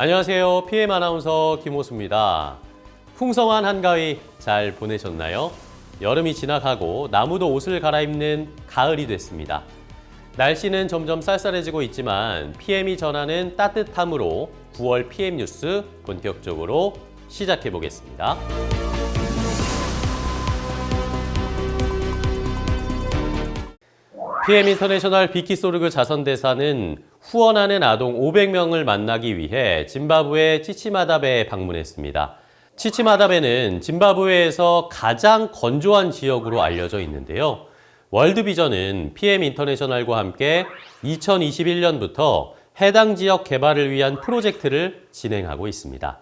안녕하세요. PM 아나운서 김호수입니다. 풍성한 한가위 잘 보내셨나요? 여름이 지나가고 나무도 옷을 갈아입는 가을이 됐습니다. 날씨는 점점 쌀쌀해지고 있지만 PM이 전하는 따뜻함으로 9월 PM 뉴스 본격적으로 시작해 보겠습니다. PM 인터내셔널 비키 소르그 자선대사는 후원하는 아동 500명을 만나기 위해 짐바브웨 치치마다베에 방문했습니다. 치치마다베는 짐바브웨에서 가장 건조한 지역으로 알려져 있는데요. 월드비전은 PM 인터내셔널과 함께 2021년부터 해당 지역 개발을 위한 프로젝트를 진행하고 있습니다.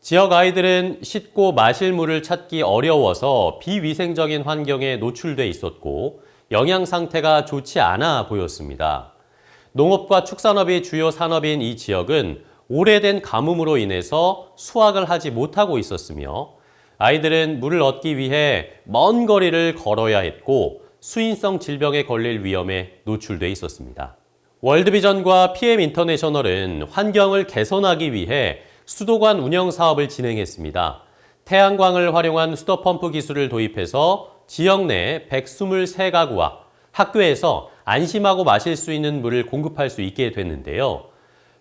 지역 아이들은 씻고 마실 물을 찾기 어려워서 비위생적인 환경에 노출돼 있었고 영양 상태가 좋지 않아 보였습니다. 농업과 축산업이 주요 산업인 이 지역은 오래된 가뭄으로 인해서 수확을 하지 못하고 있었으며 아이들은 물을 얻기 위해 먼 거리를 걸어야 했고 수인성 질병에 걸릴 위험에 노출돼 있었습니다. 월드비전과 PM 인터내셔널은 환경을 개선하기 위해 수도관 운영 사업을 진행했습니다. 태양광을 활용한 수도펌프 기술을 도입해서 지역 내 123가구와 학교에서 안심하고 마실 수 있는 물을 공급할 수 있게 됐는데요.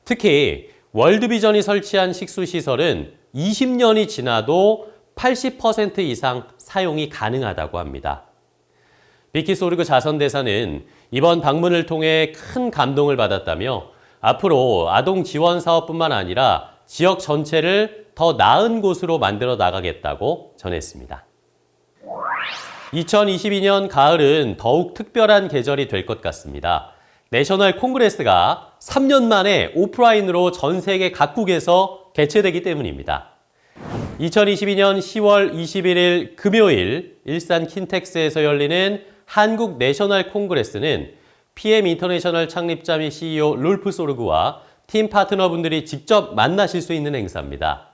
특히 월드비전이 설치한 식수시설은 20년이 지나도 80% 이상 사용이 가능하다고 합니다. 비키 소르그 자선대사는 이번 방문을 통해 큰 감동을 받았다며 앞으로 아동 지원 사업뿐만 아니라 지역 전체를 더 나은 곳으로 만들어 나가겠다고 전했습니다. 2022년 가을은 더욱 특별한 계절이 될 것 같습니다. 내셔널 콩그레스가 3년 만에 오프라인으로 전 세계 각국에서 개최되기 때문입니다. 2022년 10월 21일 금요일 일산 킨텍스에서 열리는 한국 내셔널 콩그레스는 PM 인터내셔널 창립자 및 CEO 롤프 소르그와 팀 파트너분들이 직접 만나실 수 있는 행사입니다.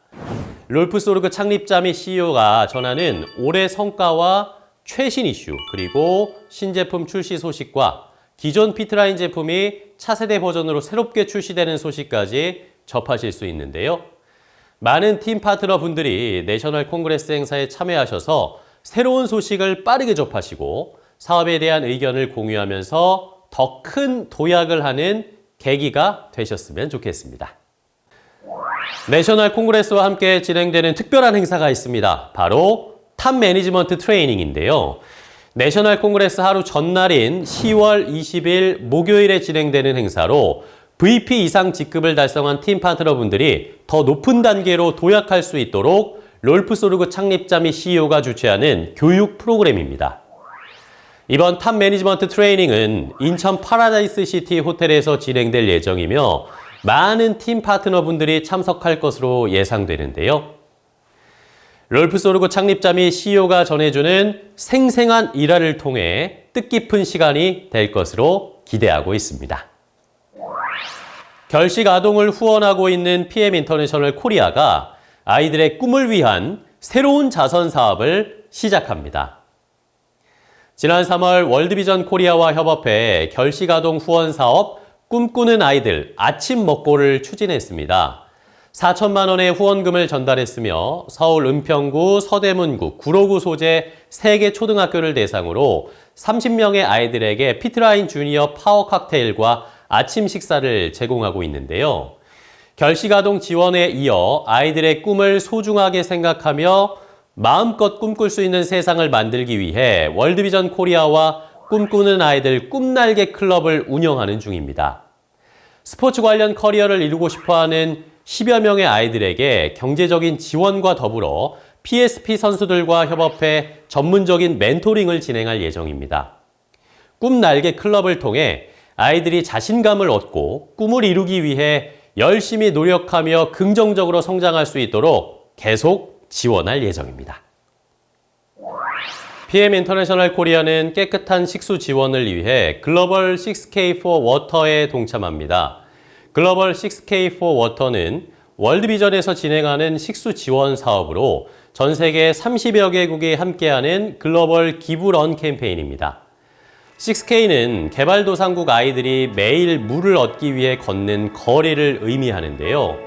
롤프 소르그 창립자 및 CEO가 전하는 올해 성과와 최신 이슈, 그리고 신제품 출시 소식과 기존 피트라인 제품이 차세대 버전으로 새롭게 출시되는 소식까지 접하실 수 있는데요. 많은 팀 파트너 분들이 내셔널 콩그레스 행사에 참여하셔서 새로운 소식을 빠르게 접하시고 사업에 대한 의견을 공유하면서 더 큰 도약을 하는 계기가 되셨으면 좋겠습니다. 내셔널 콩그레스와 함께 진행되는 특별한 행사가 있습니다. 바로 탑 매니지먼트 트레이닝인데요. 내셔널 콩그레스 하루 전날인 10월 20일 목요일에 진행되는 행사로 VP 이상 직급을 달성한 팀 파트너분들이 더 높은 단계로 도약할 수 있도록 롤프 소르그 창립자 및 CEO가 주최하는 교육 프로그램입니다. 이번 탑 매니지먼트 트레이닝은 인천 파라다이스 시티 호텔에서 진행될 예정이며 많은 팀 파트너분들이 참석할 것으로 예상되는데요. 롤프소르고 창립자 및 CEO가 전해주는 생생한 일화를 통해 뜻깊은 시간이 될 것으로 기대하고 있습니다. 결식 아동을 후원하고 있는 PM 인터내셔널 코리아가 아이들의 꿈을 위한 새로운 자선 사업을 시작합니다. 지난 3월 월드비전 코리아와 협업해 결식 아동 후원 사업 꿈꾸는 아이들 아침 먹고를 추진했습니다. 4천만 원의 후원금을 전달했으며 서울 은평구, 서대문구, 구로구 소재 3개 초등학교를 대상으로 30명의 아이들에게 피트라인 주니어 파워 칵테일과 아침 식사를 제공하고 있는데요. 결식아동 지원에 이어 아이들의 꿈을 소중하게 생각하며 마음껏 꿈꿀 수 있는 세상을 만들기 위해 월드비전 코리아와 꿈꾸는 아이들 꿈날개 클럽을 운영하는 중입니다. 스포츠 관련 커리어를 이루고 싶어하는 10여 명의 아이들에게 경제적인 지원과 더불어 PSP 선수들과 협업해 전문적인 멘토링을 진행할 예정입니다. 꿈날개 클럽을 통해 아이들이 자신감을 얻고 꿈을 이루기 위해 열심히 노력하며 긍정적으로 성장할 수 있도록 계속 지원할 예정입니다. PM 인터내셔널 코리아는 깨끗한 식수 지원을 위해 글로벌 6K for 워터에 동참합니다. 글로벌 6K for 워터는 월드비전에서 진행하는 식수 지원 사업으로 전 세계 30여 개국이 함께하는 글로벌 기부런 캠페인입니다. 6K는 개발도상국 아이들이 매일 물을 얻기 위해 걷는 거리를 의미하는데요.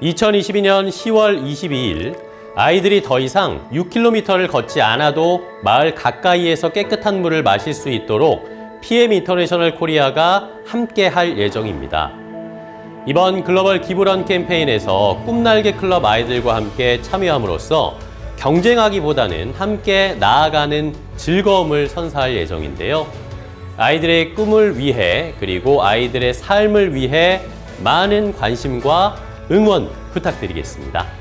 2022년 10월 22일 아이들이 더 이상 6km를 걷지 않아도 마을 가까이에서 깨끗한 물을 마실 수 있도록 PM 인터내셔널 코리아가 함께 할 예정입니다. 이번 글로벌 기부런 캠페인에서 꿈날개 클럽 아이들과 함께 참여함으로써 경쟁하기보다는 함께 나아가는 즐거움을 선사할 예정인데요. 아이들의 꿈을 위해 그리고 아이들의 삶을 위해 많은 관심과 응원 부탁드리겠습니다.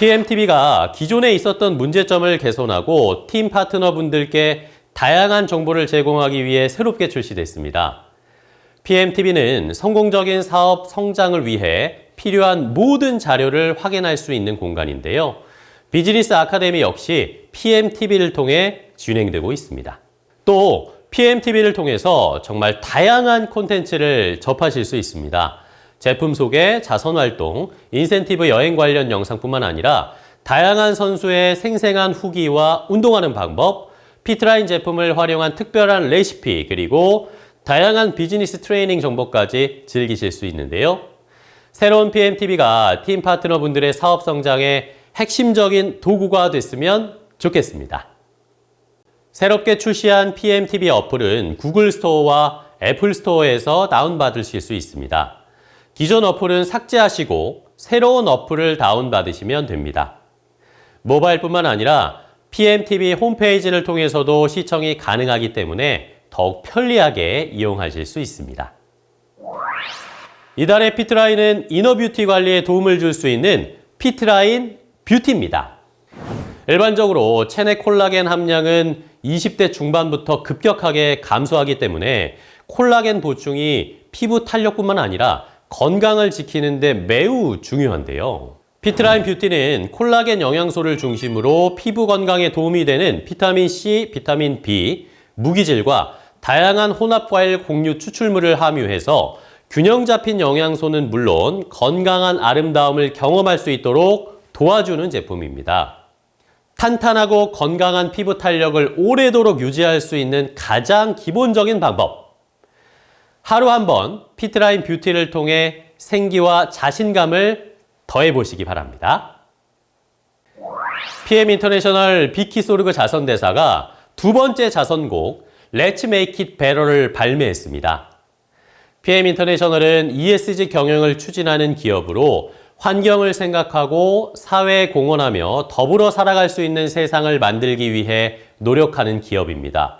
PMTV가 기존에 있었던 문제점을 개선하고 팀 파트너분들께 다양한 정보를 제공하기 위해 새롭게 출시됐습니다. PMTV는 성공적인 사업 성장을 위해 필요한 모든 자료를 확인할 수 있는 공간인데요. 비즈니스 아카데미 역시 PMTV를 통해 진행되고 있습니다. 또 PMTV를 통해서 정말 다양한 콘텐츠를 접하실 수 있습니다. 제품 소개, 자선 활동, 인센티브 여행 관련 영상뿐만 아니라 다양한 선수의 생생한 후기와 운동하는 방법, 피트라인 제품을 활용한 특별한 레시피, 그리고 다양한 비즈니스 트레이닝 정보까지 즐기실 수 있는데요. 새로운 PMTV가 팀 파트너분들의 사업 성장에 핵심적인 도구가 됐으면 좋겠습니다. 새롭게 출시한 PMTV 어플은 구글 스토어와 애플 스토어에서 다운받으실 수 있습니다. 기존 어플은 삭제하시고 새로운 어플을 다운받으시면 됩니다. 모바일뿐만 아니라 PMTV 홈페이지를 통해서도 시청이 가능하기 때문에 더욱 편리하게 이용하실 수 있습니다. 이달의 피트라인은 이너뷰티 관리에 도움을 줄 수 있는 피트라인 뷰티입니다. 일반적으로 체내 콜라겐 함량은 20대 중반부터 급격하게 감소하기 때문에 콜라겐 보충이 피부 탄력뿐만 아니라 건강을 지키는데 매우 중요한데요. 피트라인 뷰티는 콜라겐 영양소를 중심으로 피부 건강에 도움이 되는 비타민 C, 비타민 B, 무기질과 다양한 혼합 과일 공유 추출물을 함유해서 균형 잡힌 영양소는 물론 건강한 아름다움을 경험할 수 있도록 도와주는 제품입니다. 탄탄하고 건강한 피부 탄력을 오래도록 유지할 수 있는 가장 기본적인 방법. 하루 한 번 피트라인 뷰티를 통해 생기와 자신감을 더해 보시기 바랍니다. PM 인터내셔널 비키 소르그 자선대사가 두 번째 자선곡 Let's Make It Better를 발매했습니다. PM 인터내셔널은 ESG 경영을 추진하는 기업으로 환경을 생각하고 사회에 공헌하며 더불어 살아갈 수 있는 세상을 만들기 위해 노력하는 기업입니다.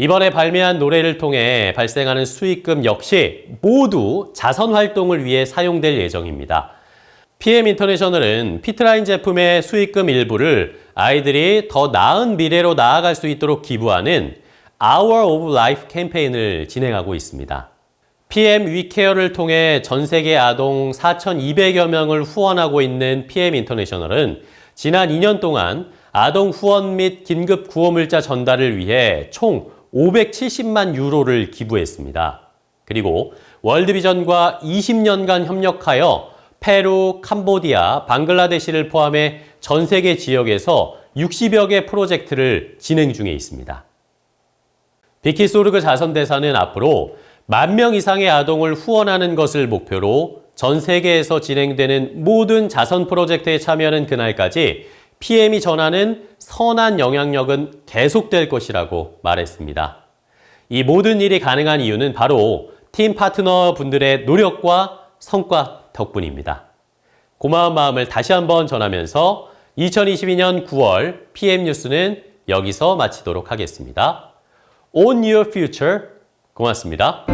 이번에 발매한 노래를 통해 발생하는 수익금 역시 모두 자선 활동을 위해 사용될 예정입니다. PM 인터내셔널은 피트라인 제품의 수익금 일부를 아이들이 더 나은 미래로 나아갈 수 있도록 기부하는 Hour of Life 캠페인을 진행하고 있습니다. PM 위케어를 통해 전 세계 아동 4,200여 명을 후원하고 있는 PM 인터내셔널은 지난 2년 동안 아동 후원 및 긴급 구호물자 전달을 위해 총 570만 유로를 기부했습니다. 그리고 월드비전과 20년간 협력하여 페루, 캄보디아, 방글라데시를 포함해 전 세계 지역에서 60여 개 프로젝트를 진행 중에 있습니다. 비키 소르그 자선대사는 앞으로 만 명 이상의 아동을 후원하는 것을 목표로 전 세계에서 진행되는 모든 자선 프로젝트에 참여하는 그날까지 PM이 전하는 선한 영향력은 계속될 것이라고 말했습니다. 이 모든 일이 가능한 이유는 바로 팀 파트너 분들의 노력과 성과 덕분입니다. 고마운 마음을 다시 한번 전하면서 2022년 9월 PM 뉴스는 여기서 마치도록 하겠습니다. On Your Future 고맙습니다.